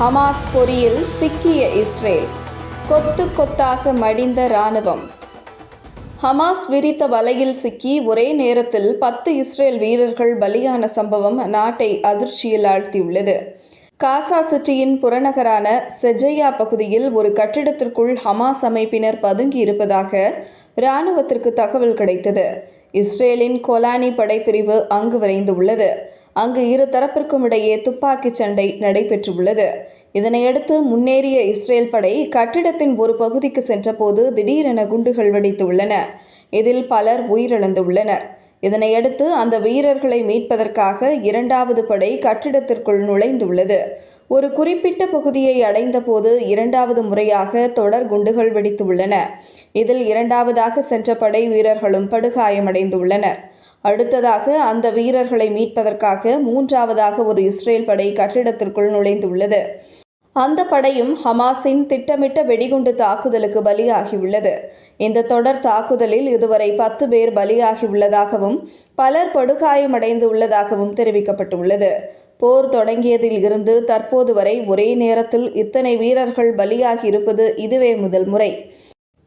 Hamas பொறியில் சிக்கிய Israel. கொத்து கொத்தாக மடிந்த இராணுவம். ஹமாஸ் விரித்த வலையில் சிக்கி ஒரே நேரத்தில் பத்து இஸ்ரேல் வீரர்கள் பலியான சம்பவம் நாட்டை அதிர்ச்சியில் ஆழ்த்தியுள்ளது. காசா சிட்டியின் புறநகரான செஜையா பகுதியில் ஒரு கட்டிடத்திற்குள் ஹமாஸ் அமைப்பினர் பதுங்கி இருப்பதாக இராணுவத்திற்கு தகவல் கிடைத்தது. இஸ்ரேலின் கொலானி படைப்பிரிவு அங்கு விரைந்துள்ளது. அங்கு இரு தரப்பிற்கும் இடையே துப்பாக்கிச் சண்டை நடைபெற்றுள்ளது. இதனையடுத்து முன்னேறிய இஸ்ரேல் படை கட்டிடத்தின் ஒரு பகுதிக்கு சென்றபோது திடீரென குண்டுகள் வெடித்துள்ளன. இதில் பலர் உயிரிழந்துள்ளனர். இதனையடுத்து அந்த வீரர்களை மீட்பதற்காக இரண்டாவது படை கட்டிடத்திற்குள் நுழைந்துள்ளது. ஒரு குறிப்பிட்ட பகுதியை அடைந்தபோது இரண்டாவது முறையாக தொடர் குண்டுகள் வெடித்துள்ளன. இதில் இரண்டாவதாக சென்ற படை வீரர்களும் படுகாயமடைந்துள்ளனர். அடுத்ததாக அந்த வீரர்களை மீட்பதற்காக மூன்றாவதாக ஒரு இஸ்ரேல் படை கட்டிடத்திற்குள் நுழைந்துள்ளது. அந்த படையும் ஹமாஸின் திட்டமிட்ட வெடிகுண்டு தாக்குதலுக்கு பலியாகியுள்ளது. இந்த தொடர் தாக்குதலில் இதுவரை பத்து பேர் பலியாகியுள்ளதாகவும் பலர் படுகாயமடைந்து உள்ளதாகவும் தெரிவிக்கப்பட்டுள்ளது. போர் தொடங்கியதில் இருந்து தற்போது வரை ஒரே நேரத்தில் இத்தனை வீரர்கள் பலியாகி இருப்பது இதுவே முதல் முறை.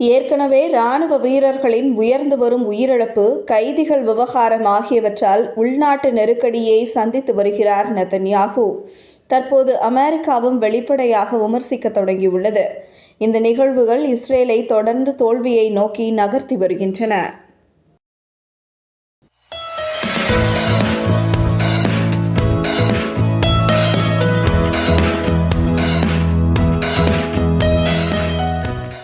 ஏற்கனவே இராணுவ வீரர்களின் உயர்ந்து வரும் உயிரிழப்பு கைதிகள் விவகாரம் ஆகியவற்றால் உள்நாட்டு நெருக்கடியை சந்தித்து வருகிறார் நெதன்யாகு. தற்போது அமெரிக்காவும் வெளிப்படையாக விமர்சிக்க தொடங்கியுள்ளது. இந்த நிகழ்வுகள் இஸ்ரேலை தொடர்ந்து தோல்வியை நோக்கி நகர்த்தி வருகின்றன.